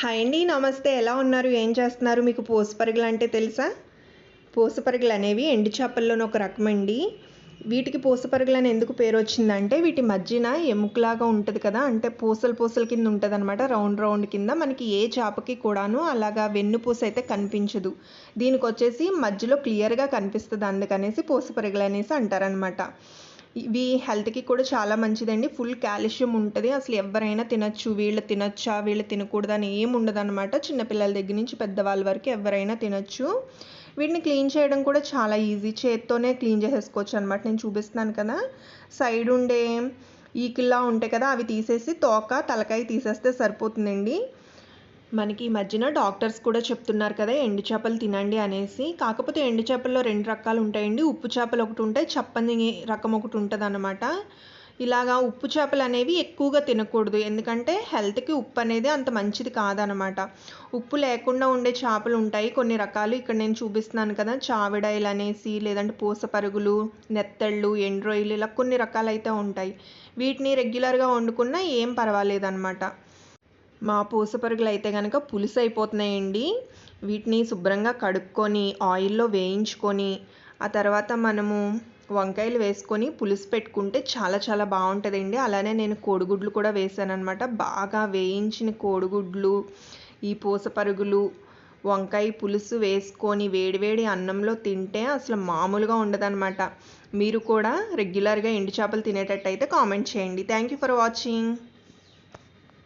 Hi అండి నమస్తే. ఎలా ఉన్నారు? ఏం చేస్తున్నారు? మీకు పూసపరుగులు అంటే తెలుసా? పూసపరుగులు అనేవి ఎండు చేపల్లోని ఒక రకం అండి. వీటికి పూసపరుగులు అని ఎందుకు పేరు వచ్చిందంటే వీటి మధ్యన ఎముకలాగా ఉంటుంది కదా అంటే పూసలు పూసల కింద ఉంటుంది అనమాట రౌండ్ రౌండ్ కింద మనకి ఏ చేపకి కూడాను అలాగా వెన్నుపూస అయితే కనిపించదు. దీనికి వచ్చేసి మధ్యలో క్లియర్గా కనిపిస్తుంది. అందుకనేసి పూసపరుగులు అనేసి అంటారనమాట ఇవి హెల్త్కి కూడా చాలా మంచిదండి. ఫుల్ కాల్షియం ఉంటుంది. అసలు ఎవరైనా తినచ్చు వీళ్ళు తినచ్చా వీళ్ళు తినకూడదు అని ఏం ఉండదు అనమాట చిన్నపిల్లల దగ్గర నుంచి పెద్దవాళ్ళ వరకు ఎవరైనా తినచ్చు. వీటిని క్లీన్ చేయడం కూడా చాలా ఈజీ. చేత్తోనే క్లీన్ చేసేసుకోవచ్చు అనమాట నేను చూపిస్తున్నాను కదా. సైడ్ ఉండే ఈకిల్లా ఉంటాయి కదా అవి తీసేసి తోక తలకాయ తీసేస్తే సరిపోతుందండి. మనకి ఈ మధ్యన డాక్టర్స్ కూడా చెప్తున్నారు కదా ఎండు చేపలు తినండి అనేసి. కాకపోతే ఎండు చేపల్లో రెండు రకాలు ఉంటాయండి. ఉప్పు చేపలు ఒకటి ఉంటాయి చప్పని రకం ఒకటి ఉంటుంది అనమాట ఇలాగా ఉప్పు చేపలు అనేవి ఎక్కువగా తినకూడదు. ఎందుకంటే హెల్త్కి ఉప్పు అనేది అంత మంచిది కాదనమాట ఉప్పు లేకుండా ఉండే చేపలు ఉంటాయి కొన్ని రకాలు. ఇక్కడ నేను చూపిస్తున్నాను కదా చావిడాయిలు అనేసి లేదంటే పూస పరుగులు నెత్తళ్ళు ఎండ్రోయిలు ఇలా కొన్ని రకాలు అయితే ఉంటాయి. వీటిని రెగ్యులర్గా వండుకున్నా ఏం పర్వాలేదన్నమాట. మా పూసపరుగులు అయితే కనుక పులుసు అయిపోతున్నాయండి వీటిని శుభ్రంగా కడుక్కొని ఆయిల్లో వేయించుకొని ఆ తర్వాత మనము వంకాయలు వేసుకొని పులుసు పెట్టుకుంటే చాలా చాలా బాగుంటుందండి. అలానే నేను కోడిగుడ్లు కూడా వేసాను అనమాట బాగా వేయించిన కోడిగుడ్లు ఈ పూసపరుగులు వంకాయ పులుసు వేసుకొని వేడివేడి అన్నంలో తింటే అసలు మామూలుగా ఉండదన్నమాట. మీరు కూడా రెగ్యులర్గా ఎండు చేపలు తినేటట్టయితే కామెంట్ చేయండి. Thank you for watching.